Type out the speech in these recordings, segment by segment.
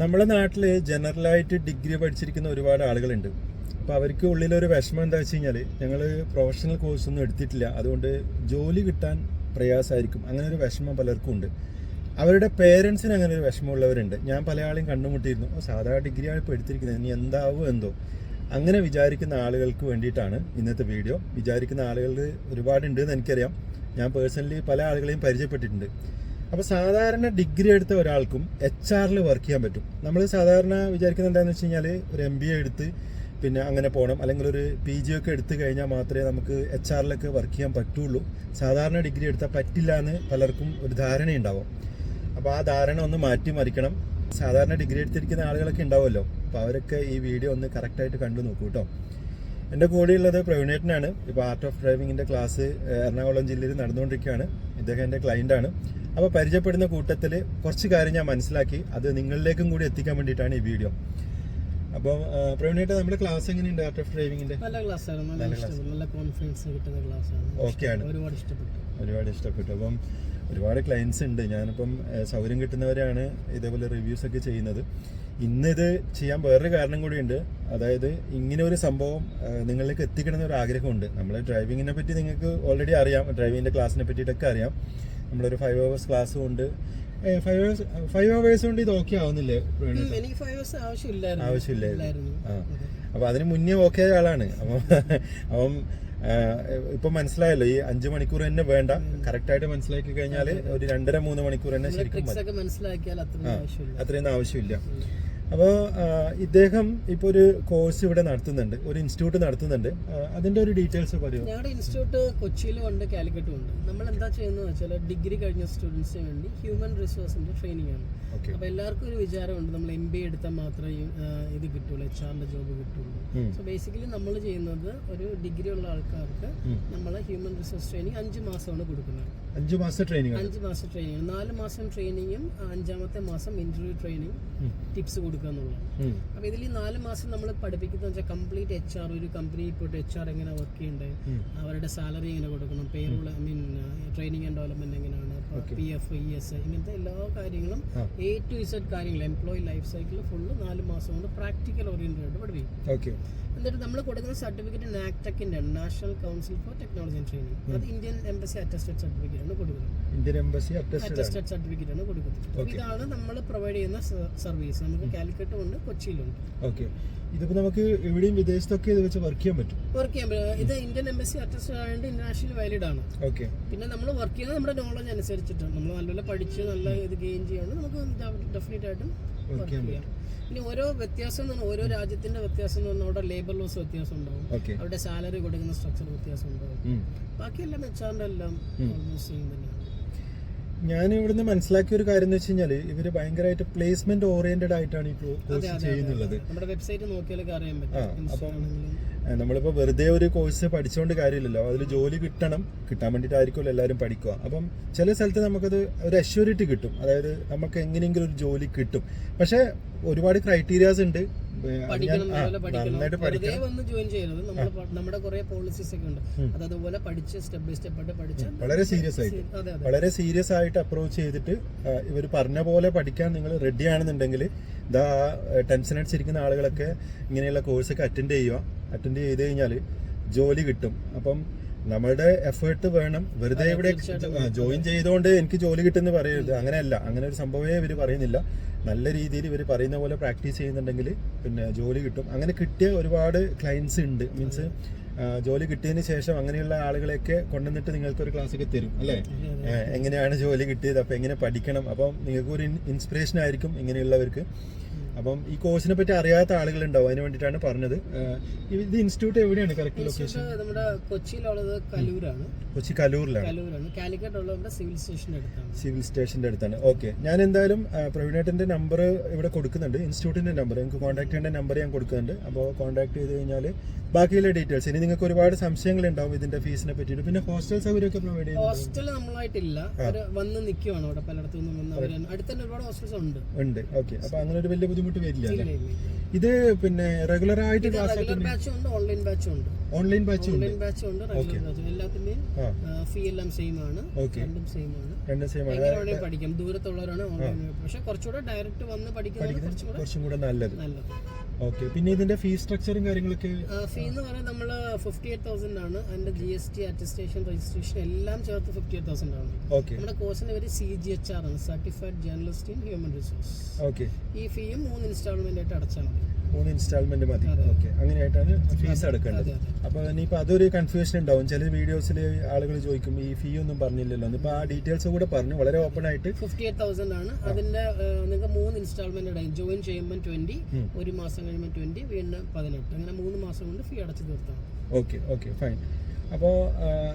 നമ്മുടെ നാട്ടിൽ ജനറലായിട്ട് ഡിഗ്രി പഠിച്ചിരിക്കുന്ന ഒരുപാട് ആളുകളുണ്ട്. അപ്പോൾ അവർക്ക് ഉള്ളിലൊരു വിഷമം എന്താ വെച്ച് കഴിഞ്ഞാൽ ഞങ്ങൾ പ്രൊഫഷണൽ കോഴ്സൊന്നും എടുത്തിട്ടില്ല. അതുകൊണ്ട് ജോലി കിട്ടാൻ പ്രയാസമായിരിക്കും. അങ്ങനെ ഒരു വിഷമം പലർക്കും ഉണ്ട്. അവരുടെ പേരൻസിന് അങ്ങനെ ഒരു വിഷമമുള്ളവരുണ്ട്. ഞാൻ പല ആളെയും കണ്ടുമുട്ടിയിരുന്നു. സാധാരണ സാധാ ഡിഗ്രിയാണ് ഇപ്പോൾ എടുത്തിരിക്കുന്നത് ഇനി എന്താവും എന്തോ? അങ്ങനെ വിചാരിക്കുന്ന ആളുകൾക്ക് വേണ്ടിയിട്ടാണ് ഇന്നത്തെ വീഡിയോ വിചാരിക്കുന്ന ആളുകൾ ഒരുപാടുണ്ട് എന്ന് എനിക്കറിയാം. ഞാൻ പേഴ്സണലി പല ആളുകളെയും പരിചയപ്പെട്ടിട്ടുണ്ട്. അപ്പോൾ സാധാരണ ഡിഗ്രി എടുത്ത ഒരാൾക്കും എച്ച് ആറിൽ വർക്ക് ചെയ്യാൻ പറ്റും. നമ്മൾ സാധാരണ വിചാരിക്കുന്നത് എന്താണെന്ന് വെച്ച് കഴിഞ്ഞാൽ ഒരു എം ബി എ എടുത്ത് പിന്നെ അങ്ങനെ പോകണം അല്ലെങ്കിൽ ഒരു പി ജി ഒക്കെ എടുത്തു കഴിഞ്ഞാൽ മാത്രമേ നമുക്ക് എച്ച് ആറിലൊക്കെ വർക്ക് ചെയ്യാൻ പറ്റുള്ളൂ. സാധാരണ ഡിഗ്രി എടുത്താൽ പറ്റില്ല എന്ന് പലർക്കും ഒരു ധാരണയുണ്ടാവും അപ്പോൾ ആ ധാരണ ഒന്ന് മാറ്റി മറിക്കണം. സാധാരണ ഡിഗ്രി എടുത്തിരിക്കുന്ന ആളുകളൊക്കെ ഉണ്ടാവുമല്ലോ. അപ്പോൾ അവരൊക്കെ ഈ വീഡിയോ ഒന്ന് കറക്റ്റായിട്ട് കണ്ടു നോക്കൂ കേട്ടോ. എന്റെ കൂടെയുള്ളത് പ്രവീണേട്ടനാണ്. ഇപ്പോൾ ആർട്ട് ഓഫ് ഡ്രൈവിങ്ങിന്റെ ക്ലാസ് എറണാകുളം ജില്ലയിൽ നടന്നുകൊണ്ടിരിക്കുകയാണ്. ഇദ്ദേഹം എന്റെ ക്ലയന്റാണ് അപ്പോൾ പരിചയപ്പെടുന്ന കൂട്ടത്തിൽ കുറച്ച് കാര്യം ഞാൻ മനസ്സിലാക്കി. അത് നിങ്ങളിലേക്കും കൂടി എത്തിക്കാൻ വേണ്ടിയിട്ടാണ് ഈ വീഡിയോ അപ്പോൾ പ്രവീണേട്ട നമ്മുടെ ക്ലാസ് എങ്ങനെയുണ്ട് ആർട്ട് ഓഫ് ഡ്രൈവിംഗിന്റെ നല്ല ക്ലാസ് ആണ്. നല്ല നല്ല ഇഷ്ടപ്പെട്ടു നല്ല കോൺഫിഡൻസ് കിട്ടുന്ന ക്ലാസ് ആണ്. ഓക്കെ ആണ്. ഒരുപാട് ഇഷ്ടപ്പെട്ടു. ഒരുപാട് ഇഷ്ടപ്പെട്ടു. അപ്പം ഒരുപാട് ക്ലയൻസ് ഉണ്ട്. ഞാനിപ്പം സൗകര്യം കിട്ടുന്നവരാണ് ഇതേപോലെ റിവ്യൂസ് ഒക്കെ ചെയ്യുന്നത്. ഇന്നിത് ചെയ്യാൻ വേറൊരു കാരണം കൂടിയുണ്ട്. അതായത് ഇങ്ങനെ ഒരു സംഭവം നിങ്ങളിലേക്ക് എത്തിക്കണം എന്നൊരു ആഗ്രഹമുണ്ട്. നമ്മൾ ഡ്രൈവിങ്ങിനെ പറ്റി നിങ്ങൾക്ക് ഓൾറെഡി അറിയാം. ഡ്രൈവിങ്ങിന്റെ ക്ലാസ്സിനെ പറ്റിയിട്ടൊക്കെ അറിയാം. നമ്മളൊരു ഫൈവ് അവേഴ്സ് ക്ലാസ്സും ഉണ്ട് ഫൈവ് അവേഴ്സ് ഫൈവ് അവേഴ്സ് കൊണ്ട് ഇത് ഓക്കെ ആവുന്നില്ലേ? ആവശ്യമില്ലായിരുന്നു. ആവശ്യമില്ലായിരുന്നു. ആ. അപ്പൊ അതിന് മുന്നേ ഓക്കെ ആയ ആളാണ്. അപ്പം അപ്പം ഇപ്പൊ മനസ്സിലായല്ലോ ഈ അഞ്ചു മണിക്കൂർ തന്നെ വേണ്ട. കറക്റ്റ് ആയിട്ട് മനസ്സിലാക്കി കഴിഞ്ഞാൽ ഒരു രണ്ടര മൂന്ന് മണിക്കൂർ തന്നെ ശരിക്കും മനസ്സിലാക്കിയാൽ അത്രയും അത്രയൊന്നും ആവശ്യമില്ല. അപ്പോൾ ഇദ്ദേഹം ഇപ്പോൾ ഒരു കോഴ്സ് ഇവിടെ നടത്തുന്നുണ്ട് ഒരു ഇൻസ്റ്റിറ്റ്യൂട്ട് നടത്തുന്നുണ്ട്. അതിന്റെ അതിന്റെ ഒരു ഡീറ്റെയിൽസ് പറയുമോ ഞങ്ങളുടെ ഇൻസ്റ്റിറ്റ്യൂട്ട് കൊച്ചിയിലും ഉണ്ട് കാലിക്കറ്റും ഉണ്ട്. നമ്മൾ എന്താ ചെയ്യുന്നത് വെച്ചാൽ ഡിഗ്രി കഴിഞ്ഞ സ്റ്റുഡൻസിന് വേണ്ടി ഹ്യൂമൻ റിസോഴ്സിന്റെ ട്രെയിനിങ് ആണ്. അപ്പോൾ അപ്പൊ എല്ലാവർക്കും ഒരു വിചാരമുണ്ട് നമ്മൾ എം ബി എടുത്താൽ മാത്രമേ ഇത് കിട്ടുള്ളൂ എച്ച് ആറിന്റെ ജോബ് കിട്ടുള്ളൂ. സോ ബേസിക്കലി നമ്മൾ ചെയ്യുന്നത് ഒരു ഡിഗ്രി ഉള്ള ആൾക്കാർക്ക് നമ്മൾ ഹ്യൂമൻ റിസോഴ്സ് ട്രെയിനിങ് അഞ്ച് മാസമാണ് കൊടുക്കുന്നത്. അഞ്ച് മാസം ട്രെയിനിങ് അഞ്ച് മാസം ട്രെയിനിങ് നാല് മാസം ട്രെയിനിങ്ങും അഞ്ചാമത്തെ മാസം ഇന്റർവ്യൂ ട്രെയിനിങ് ടിപ്സ് ടിപ്സ് കൊടുക്കുക എന്നുള്ളതാണ്. അപ്പൊ അപ്പോൾ ഇതിൽ ഈ നാല് മാസം നമ്മൾ പഠിപ്പിക്കുന്നത് വെച്ചാൽ കംപ്ലീറ്റ് എച്ച് ആർ ഒരു കമ്പനിയിൽ പോയിട്ട് എച്ച് ആർ എങ്ങനെ വർക്ക് ചെയ്യേണ്ടത് അവരുടെ സാലറി എങ്ങനെ കൊടുക്കണം payroll I mean training and development എങ്ങനെയാണ് പി എഫ് ഇ എസ് ഇങ്ങനത്തെ എല്ലാ കാര്യങ്ങളും എ ടു ഇസഡ് കാര്യങ്ങൾ എംപ്ലോയി ലൈഫ് സൈക്കിൾ ഫുള്ള് നാല് മാസം കൊണ്ട് പ്രാക്ടിക്കൽ ഓറിയന്റഡ് ആയിട്ട് പഠിപ്പിക്കും. എന്നിട്ട് നമ്മൾ കൊടുക്കുന്ന സർട്ടിഫിക്കറ്റ് നാക്ടെക്കിന്റെ ആണ് national council for technology and training അത് ഇന്ത്യൻ എംബസി അറ്റസ്റ്റഡ് സർട്ടിഫിക്കറ്റ് ആണ് കൊടുക്കുന്നത്. ഇന്ത്യൻ എംബസി അറ്റസ്റ്റഡ് സർട്ടിഫിക്കറ്റ് ആണ് കൊടുക്കുന്നത്. ഇതാണ് നമ്മൾ പ്രൊവൈഡ് ചെയ്യുന്ന സർവീസ് നമുക്ക് കാലിക്കറ്റും ഉണ്ട് കൊച്ചിയിലുണ്ട്. ഓക്കെ ഇതിപ്പോ നമുക്ക് എവിടെയും വിദേശത്തൊക്കെ ഇത് വെച്ച് വർക്ക് ചെയ്യാൻ പറ്റും. വർക്ക് ചെയ്യാൻ പറ്റും. ഇത് ഇന്ത്യൻ എംബസി അറ്റസ്റ്റഡ് ആയതുകൊണ്ട് ഇന്റർനാഷണൽ വാലിഡ് ആണ്. ഓക്കെ പിന്നെ നമ്മൾ വർക്ക് ചെയ്യുന്നത് നമ്മുടെ നോളജ് അനുസരിച്ചിട്ട്. നമ്മൾ നല്ലപോലെ പഠിച്ച് നല്ല ഇത് ഗെയിൻ ചെയ്യാണ് നമുക്ക് ഡെഫിനറ്റ് ആയിട്ടും വർക്ക് ചെയ്യാം. ഇനി ഓരോ വ്യത്യാസം ഓരോ രാജ്യത്തിന്റെ വ്യത്യാസം എന്ന് പറഞ്ഞാൽ അവിടെ ലേബർ ലോസ് വ്യത്യാസം ഉണ്ടാവും. അവരുടെ സാലറി കൊടുക്കുന്ന സ്ട്രക്ചർ വ്യത്യാസം ഉണ്ടാവും. ബാക്കിയെല്ലാം വെച്ചാണ്ട് എല്ലാം ഓൾമോസ്റ്റ് സെയിം തന്നെയാണ്. ഞാൻ ഇവിടുന്ന് മനസ്സിലാക്കിയ ഒരു കാര്യം എന്ന് വെച്ച് കഴിഞ്ഞാൽ ഇവർ ഭയങ്കരമായിട്ട് പ്ലേസ്മെന്റ് ഓറിയന്റഡ് ആയിട്ടാണ് ഈ കോഴ്സ് ചെയ്യുന്നത് ചെയ്യുന്നുള്ളത്. അപ്പം- നമ്മളിപ്പോ വെറുതെ ഒരു കോഴ്സ് പഠിച്ചുകൊണ്ട് കാര്യമില്ലല്ലോ. അതിൽ ജോലി കിട്ടണം. കിട്ടാൻ വേണ്ടിയിട്ടായിരിക്കുമല്ലോ എല്ലാവരും പഠിക്കുക. അപ്പം ചില സ്ഥലത്ത് നമുക്കത് ഒരു അഷ്യൂരിറ്റി കിട്ടും. അതായത് നമുക്ക് എങ്ങനെയെങ്കിലും ഒരു ജോലി കിട്ടും. പക്ഷെ ഒരുപാട് ക്രൈറ്റീരിയാസ് ഉണ്ട്. നന്നായിട്ട് പഠിക്കണം. വന്ന് ജോയിൻ ചെയ്യരുത്. നമ്മൾ നമ്മുടെ കുറെ പോളിസീസ് ഒക്കെ ഉണ്ട്. അത് അതുപോലെ പഠിച്ച് സ്റ്റെപ്പ് ബൈ സ്റ്റെപ്പ് ആയിട്ട് പഠിച്ച് വളരെ സീരിയസ് ആയിട്ട്. വളരെ സീരിയസ് ആയിട്ട് അപ്രോച്ച് ചെയ്തിട്ട് ഇവർ പറഞ്ഞ പോലെ പഠിക്കാൻ നിങ്ങൾ റെഡി ആണെന്നുണ്ടെങ്കിൽ ഇതാ ടെൻഷൻ അടിച്ചിരിക്കുന്ന ആളുകളൊക്കെ ഇങ്ങനെയുള്ള കോഴ്സൊക്കെ അറ്റൻഡ് ചെയ്യുക. അറ്റൻഡ് ചെയ്ത് കഴിഞ്ഞാൽ ജോലി കിട്ടും. അപ്പം നമ്മളുടെ എഫേർട്ട് വേണം. വെറുതെ ഇവിടെ ജോയിൻ ചെയ്തുകൊണ്ട് എനിക്ക് ജോലി കിട്ടുമെന്ന് പറയരുത്. അങ്ങനെയല്ല. അങ്ങനെ ഒരു സംഭവമേ ഇവർ പറയുന്നില്ല. നല്ല രീതിയിൽ ഇവർ പറയുന്ന പോലെ പ്രാക്ടീസ് ചെയ്യുന്നുണ്ടെങ്കിൽ പിന്നെ ജോലി കിട്ടും. അങ്ങനെ കിട്ടിയ ഒരുപാട് ക്ലയൻസ് ഉണ്ട്. മീൻസ് ജോലി കിട്ടിയതിന് ശേഷം അങ്ങനെയുള്ള ആളുകളെയൊക്കെ കൊണ്ടുവന്നിട്ട് നിങ്ങൾക്ക് ഒരു ക്ലാസ് ഒക്കെ തരും അല്ലേ? എങ്ങനെയാണ് ജോലി കിട്ടിയത്? അപ്പം എങ്ങനെ പഠിക്കണം? അപ്പം നിങ്ങൾക്ക് ഒരു ഇൻസ്പിറേഷൻ ആയിരിക്കും ഇങ്ങനെയുള്ളവർക്ക്. അപ്പം ഈ കോഴ്സിനെ പറ്റി അറിയാത്ത ആളുകളുണ്ടാവും. അതിന് വേണ്ടിയിട്ടാണ് പറഞ്ഞത്. ഇത് ഇൻസ്റ്റിറ്റ്യൂട്ട് എവിടെയാണ് കറക്റ്റ് ലൊക്കേഷൻ നമ്മുടെ കൊച്ചിയിലുള്ളത് കലൂരാണ്. കൊച്ചി കലൂരിലാണ്. കലൂരാണ്. കാലിക്കറ്റ് ഉള്ളത് സിവിൽ സ്റ്റേഷന്റെ അടുത്താണ്. സിവിൽ അടുത്താണ്. ഓക്കെ ഞാൻ എന്തായാലും ആ, പ്രവീണേട്ടന്റെ നമ്പർ ഇവിടെ കൊടുക്കുന്നുണ്ട്. ഇൻസ്റ്റിറ്റ്യൂട്ടിന്റെ നമ്പർ നിങ്ങൾക്ക് കോൺടാക്ട് ചെയ്യേണ്ട നമ്പർ ഞാൻ കൊടുക്കുന്നുണ്ട്. അപ്പോൾ കോൺടാക്ട് ചെയ്ത് കഴിഞ്ഞാൽ ബാക്കിയുള്ള ഡീറ്റെയിൽസ് ഇനി നിങ്ങൾക്ക് ഒരുപാട് സംശയങ്ങൾ ഉണ്ടാവും ഇതിന്റെ ഫീസിനെ പറ്റിയിട്ട്. പിന്നെ ഹോസ്റ്റൽ സൗകര്യമൊക്കെ പ്രൊവൈഡ് ചെയ്യുന്നത് ഹോസ്റ്റൽ നമ്മളായിട്ടില്ല. വന്ന് നിൽക്കുവാണ് അവിടെ. പലയിടത്തു നിന്നും വന്ന് അടുത്ത് തന്നെ ഒരുപാട് ഹോസ്റ്റൽസ് ഉണ്ട്. ഉണ്ട്. ഓക്കെ അപ്പൊ അങ്ങനെ ഒരു വലിയ ബുദ്ധിമുട്ട് വരില്ല ഇത് പിന്നെ റെഗുലർ ആയിട്ട് ക്ലാസ് ബാച്ചും ഉണ്ട് ഓൺലൈൻ ബാച്ചും ഉണ്ട്. ഓൺലൈൻ ബാച്ചും ഉണ്ട്. ഓൺലൈൻ ബാച്ചും ഉണ്ട് റെഗുലർ ബാച്ചും എല്ലാത്തിന്റെയും ഫീ എല്ലാം സെയിം ആണ്. രണ്ടും സെയിം ആണ്. രണ്ടും സെയിം ആണ്. എങ്ങനെ പഠിക്കാം? ദൂരത്തുള്ളവരാണ് ഓൺലൈൻ പക്ഷെ കുറച്ചുകൂടെ ഡയറക്റ്റ് വന്ന് പഠിക്കുന്നത് കുറച്ചുകൂടെ കുറച്ചും കൂടെ നല്ലത്. നല്ലത്. ഓക്കെ പിന്നെ ഇതിന്റെ ഫീ സ്ട്രക്ചറും കാര്യങ്ങളൊക്കെ? ഫീ എന്ന് പറയുന്നത് നമ്മൾ ഫിഫ്റ്റി എയ്റ്റ് തൗസൻഡ് ആണ്. അതിന്റെ G S T attestation registration എല്ലാം ചേർത്ത് ഫിഫ്റ്റി എയ്റ്റ് തൗസൻഡ് ആണ്. ഓക്കെ നമ്മുടെ കോഴ്സിന്റെ പേര് സി ജി എച്ച് ആർ ആണ്. Certified journalist in human resource okay ഈ ഫീയും മൂന്ന് ഇൻസ്റ്റാൾമെന്റ് ആയിട്ട് അടച്ചാൽ മതി മൂന്ന് ഇൻസ്റ്റാൾമെന്റ് മതി. ഓക്കെ അങ്ങനെയായിട്ടാണ് ഫീസ് അടക്കേണ്ടത്. അപ്പോൾ ഇനിയിപ്പോ അതൊരു കൺഫ്യൂഷൻ ഉണ്ടാവും. ചില വീഡിയോസിൽ ആളുകൾ ചോദിക്കും ഈ ഫീ ഒന്നും പറഞ്ഞില്ലല്ലോ. ഇപ്പൊ ആ ഡീറ്റെയിൽസ് കൂടെ പറഞ്ഞു. വളരെ ഓപ്പൺ ആയിട്ട് ഫിഫ്റ്റി എയ്റ്റ് തൗസൻഡ് ആണ് അതിന്റെ നിങ്ങൾക്ക് മൂന്ന് ഇൻസ്റ്റാൾമെന്റ് അടയും ജോയിൻ ചെയ്യുമ്പോൾ ട്വന്റി. ഒരു മാസം കഴിയുമ്പോൾ ട്വന്റി വീണ്ടും പതിനെട്ട്. അങ്ങനെ മൂന്ന് മാസം കൊണ്ട് ഫീ അടച്ചു തീർത്താണ് ഓക്കെ ഓക്കെ ഫൈൻ അപ്പോൾ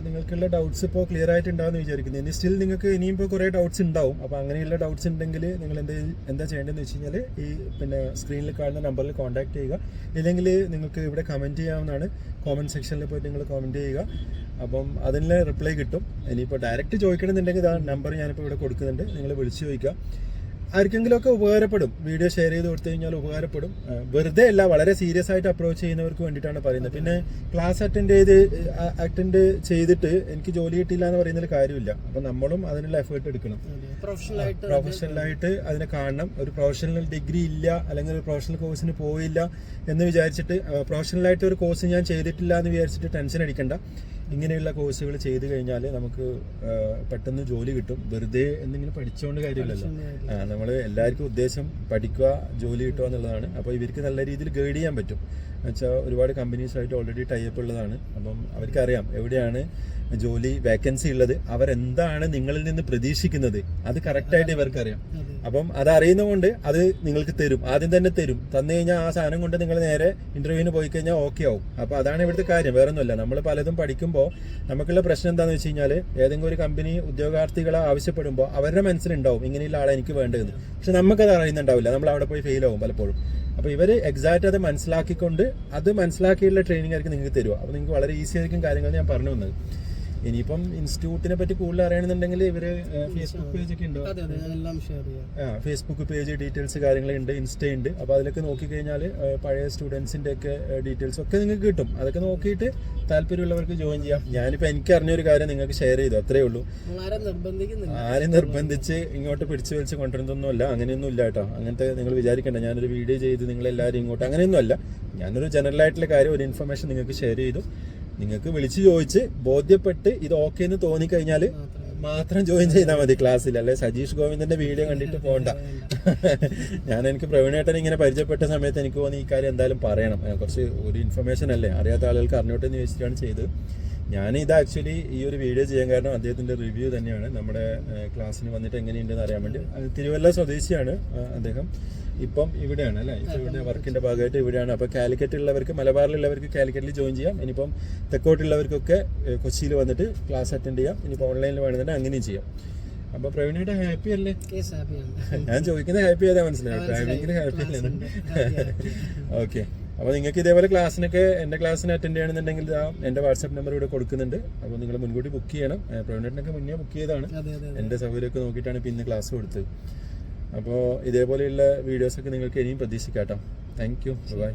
നിങ്ങൾക്കുള്ള ഡൗട്ട്സ് ഇപ്പോൾ ക്ലിയർ ആയിട്ട് ഉണ്ടാവുമെന്ന് വിചാരിക്കുന്നു. ഇനി സ്റ്റിൽ നിങ്ങൾക്ക് ഇനിയും ഇപ്പോൾ കുറേ ഡൗട്ട്സ് ഉണ്ടാവും. അപ്പോൾ അങ്ങനെയുള്ള ഡൗട്ട്സ് ഉണ്ടെങ്കിൽ നിങ്ങൾ എന്ത് എന്താ ചെയ്യേണ്ടതെന്ന് വെച്ച് കഴിഞ്ഞാൽ ഈ പിന്നെ സ്ക്രീനിൽ കാണുന്ന നമ്പറിൽ കോൺടാക്ട് ചെയ്യുക. ഇല്ലെങ്കിൽ നിങ്ങൾക്ക് ഇവിടെ കമന്റ് ചെയ്യാവുന്നതാണ്. കോമന്റ് സെക്ഷനിൽ പോയിട്ട് നിങ്ങൾ കമന്റ് ചെയ്യുക. അപ്പം അതിന് റിപ്ലൈ കിട്ടും. ഇനിയിപ്പോൾ ഡയറക്റ്റ് ചോദിക്കണമെന്നുണ്ടെങ്കിൽ ഇതാ നമ്പർ ഞാനിപ്പോൾ ഇവിടെ കൊടുക്കുന്നുണ്ട്. നിങ്ങൾ വിളിച്ച് ചോദിക്കുക. ആർക്കെങ്കിലുമൊക്കെ ഉപകാരപ്പെടും. വീഡിയോ ഷെയർ ചെയ്ത് കൊടുത്തു കഴിഞ്ഞാൽ ഉപകാരപ്പെടും. വെറുതെ അല്ല വളരെ സീരിയസ് ആയിട്ട് അപ്രോച്ച് ചെയ്യുന്നവർക്ക് വേണ്ടിയിട്ടാണ് പറയുന്നത്. പിന്നെ ക്ലാസ് അറ്റൻഡ് ചെയ്ത് അറ്റൻഡ് ചെയ്തിട്ട് എനിക്ക് ജോലി കിട്ടിയില്ല എന്ന് പറയുന്നതിൽ കാര്യമില്ല. അപ്പം നമ്മളും അതിനുള്ള എഫേർട്ട് എടുക്കണം. പ്രൊഫഷണലായിട്ട് അതിനെ കാണണം. ഒരു പ്രൊഫഷണൽ ഡിഗ്രി ഇല്ല അല്ലെങ്കിൽ ഒരു പ്രൊഫഷണൽ കോഴ്സിന് പോയില്ല എന്ന് വിചാരിച്ചിട്ട് പ്രൊഫഷണലായിട്ട് ഒരു കോഴ്സ് ഞാൻ ചെയ്തിട്ടില്ല എന്ന് വിചാരിച്ചിട്ട് ടെൻഷൻ അടിക്കണ്ട. ഇങ്ങനെയുള്ള കോഴ്സുകൾ ചെയ്തു കഴിഞ്ഞാൽ നമുക്ക് പെട്ടെന്ന് ജോലി കിട്ടും. വെറുതെ എന്തെങ്കിലും പഠിച്ചുകൊണ്ട് കാര്യമില്ലല്ലോ. നമ്മൾ എല്ലാവർക്കും ഉദ്ദേശം പഠിക്കുക ജോലി കിട്ടുക എന്നുള്ളതാണ്. അപ്പോൾ ഇവർക്ക് നല്ല രീതിയിൽ ഗൈഡ് ചെയ്യാൻ പറ്റും. എന്നുവെച്ചാൽ ഒരുപാട് കമ്പനീസായിട്ട് ഓൾറെഡി ടൈപ്പ് ഉള്ളതാണ്. അപ്പം അവർക്കറിയാം എവിടെയാണ് ജോലി വേക്കൻസി ഉള്ളത് അവരെന്താണ് നിങ്ങളിൽ നിന്ന് പ്രതീക്ഷിക്കുന്നത്? അത് കറക്റ്റായിട്ട് ഇവർക്കറിയാം. അപ്പം അത് അറിയുന്നതുകൊണ്ട് അത് നിങ്ങൾക്ക് തരും. ആദ്യം തന്നെ തരും. തന്നു കഴിഞ്ഞാൽ ആ സാധനം കൊണ്ട് നിങ്ങൾ നേരെ ഇന്റർവ്യൂവിന് പോയി കഴിഞ്ഞാൽ ഓക്കെ ആവും. അപ്പോൾ അതാണ് ഇവിടുത്തെ കാര്യം. വേറെ ഒന്നുമല്ല നമ്മൾ പലതും പഠിക്കുമ്പോൾ നമുക്കുള്ള പ്രശ്നം എന്താണെന്ന് വെച്ച് കഴിഞ്ഞാൽ ഏതെങ്കിലും ഒരു കമ്പനി ഉദ്യോഗാർത്ഥികളെ ആവശ്യപ്പെടുമ്പോൾ അവരുടെ മനസ്സിലുണ്ടാവും ഇങ്ങനെയുള്ള ആളെ എനിക്ക് വേണ്ടതെന്ന്. പക്ഷെ നമുക്കത് അറിയുന്നുണ്ടാവില്ല. നമ്മൾ അവിടെ പോയി ഫെയിൽ ആവും പലപ്പോഴും. അപ്പോൾ ഇവർ എക്സാക്റ്റ് അത് മനസ്സിലാക്കിക്കൊണ്ട് അത് മനസ്സിലാക്കിയുള്ള ട്രെയിനിങ് ആയിരിക്കും നിങ്ങൾക്ക് തരുക. അപ്പോൾ നിങ്ങൾക്ക് വളരെ ഈസി ആയിരിക്കും കാര്യങ്ങൾ ഞാൻ പറഞ്ഞു വന്നത് ഇനിയിപ്പം ഇൻസ്റ്റിറ്റ്യൂട്ടിനെ പറ്റി കൂടുതൽ അറിയണമെന്നുണ്ടെങ്കിൽ ഇവർ ഫേസ്ബുക്ക് പേജ് ഒക്കെ ഉണ്ട്. ആ ഫേസ്ബുക്ക് പേജ് ഡീറ്റെയിൽസ് കാര്യങ്ങളുണ്ട് ഇൻസ്റ്റ ഉണ്ട്. അപ്പോൾ അതിലൊക്കെ നോക്കിക്കഴിഞ്ഞാൽ പഴയ സ്റ്റുഡൻസിന്റെ ഒക്കെ ഡീറ്റെയിൽസ് ഒക്കെ നിങ്ങൾക്ക് കിട്ടും. അതൊക്കെ നോക്കിയിട്ട് താല്പര്യമുള്ളവർക്ക് ജോയിൻ ചെയ്യാം. ഞാനിപ്പോൾ എനിക്ക് അറിഞ്ഞൊരു കാര്യം നിങ്ങൾക്ക് ഷെയർ ചെയ്തു അത്രേ ഉള്ളൂ. ആരും നിർബന്ധിച്ച് ഇങ്ങോട്ട് പിടിച്ചു വലിച്ച് കൊണ്ടുവരുന്നൊന്നുമല്ല. അങ്ങനെയൊന്നും ഇല്ല കേട്ടോ. അങ്ങനത്തെ നിങ്ങൾ വിചാരിക്കണ്ട. ഞാനൊരു വീഡിയോ ചെയ്ത് നിങ്ങളെല്ലാവരും ഇങ്ങോട്ട് അങ്ങനെയൊന്നും അല്ല ഞാനൊരു ജനറൽ ആയിട്ടുള്ള കാര്യം ഒരു ഇൻഫർമേഷൻ നിങ്ങൾക്ക് ഷെയർ ചെയ്തു. നിങ്ങൾക്ക് വിളിച്ചു ചോദിച്ച് ബോധ്യപ്പെട്ട് ഇത് ഓക്കെ എന്ന് തോന്നിക്കഴിഞ്ഞാൽ മാത്രം. ജോയിൻ ചെയ്താൽ മതി ക്ലാസ്സിൽ അല്ലെ? സജീഷ് ഗോവിന്ദന്റെ വീഡിയോ കണ്ടിട്ട് പോകണ്ട ഞാൻ എനിക്ക് പ്രവീണേട്ടൻ ഇങ്ങനെ പരിചയപ്പെട്ട സമയത്ത് എനിക്ക് തോന്നി ഈ കാര്യം എന്തായാലും പറയണം. കുറച്ച് ഒരു ഇൻഫർമേഷൻ അല്ലേ? അറിയാത്ത ആളുകൾക്ക് അറിഞ്ഞോട്ടെന്ന് ചോദിച്ചിട്ടാണ് ചെയ്തത്. ഞാൻ ഇത് ആക്ച്വലി ഈ ഒരു വീഡിയോ ചെയ്യാൻ കാരണം അദ്ദേഹത്തിന്റെ റിവ്യൂ തന്നെയാണ്. നമ്മുടെ ക്ലാസ്സിന് വന്നിട്ട് എങ്ങനെയുണ്ടെന്ന് അറിയാൻ വേണ്ടി. അത് തിരുവല്ല സ്വദേശിയാണ് അദ്ദേഹം. ഇപ്പം ഇവിടെയാണ് അല്ലേ? ഇപ്പം ഇവിടെ വർക്കിന്റെ ഭാഗമായിട്ട് ഇവിടെയാണ്. അപ്പോൾ കാലിക്കറ്റ് ഉള്ളവർക്ക് മലബാറിലുള്ളവർക്ക് കാലിക്കറ്റിൽ ജോയിൻ ചെയ്യാം. ഇനിയിപ്പം തെക്കോട്ടുള്ളവർക്കൊക്കെ കൊച്ചിയിൽ വന്നിട്ട് ക്ലാസ് അറ്റൻഡ് ചെയ്യാം. ഇനിയിപ്പോൾ ഓൺലൈനിൽ വേണമെന്നുണ്ടെങ്കിൽ അങ്ങനെയും ചെയ്യാം. അപ്പൊ പ്രവീണയുടെ ഹാപ്പി അല്ലേ? ഞാൻ ചോദിക്കുന്നത് ഹാപ്പി ആയതാ മനസ്സിലായി. ഹാപ്പി അല്ലേ. ഓക്കെ അപ്പോൾ നിങ്ങൾക്ക് ഇതേപോലെ ക്ലാസ്സിനൊക്കെ എന്റെ ക്ലാസ്സിന് അറ്റൻഡ് ചെയ്യണമെന്നുണ്ടെങ്കിൽ ഇതാ എന്റെ വാട്സാപ്പ് നമ്പർ ഇവിടെ കൊടുക്കുന്നുണ്ട്. അപ്പോൾ നിങ്ങൾ മുൻകൂട്ടി ബുക്ക് ചെയ്യണം. പ്രവീണേട്ടനൊക്കെ മുന്നേ ബുക്ക് അതെ എന്റെ സൗകര്യമൊക്കെ നോക്കിയിട്ടാണ് ഇപ്പം ഇന്ന് ക്ലാസ് കൊടുത്തത്. അപ്പോൾ ഇതേപോലെയുള്ള വീഡിയോസൊക്കെ നിങ്ങൾക്ക് ഇനിയും പ്രതീക്ഷിക്കാം കേട്ടോ. Thank you by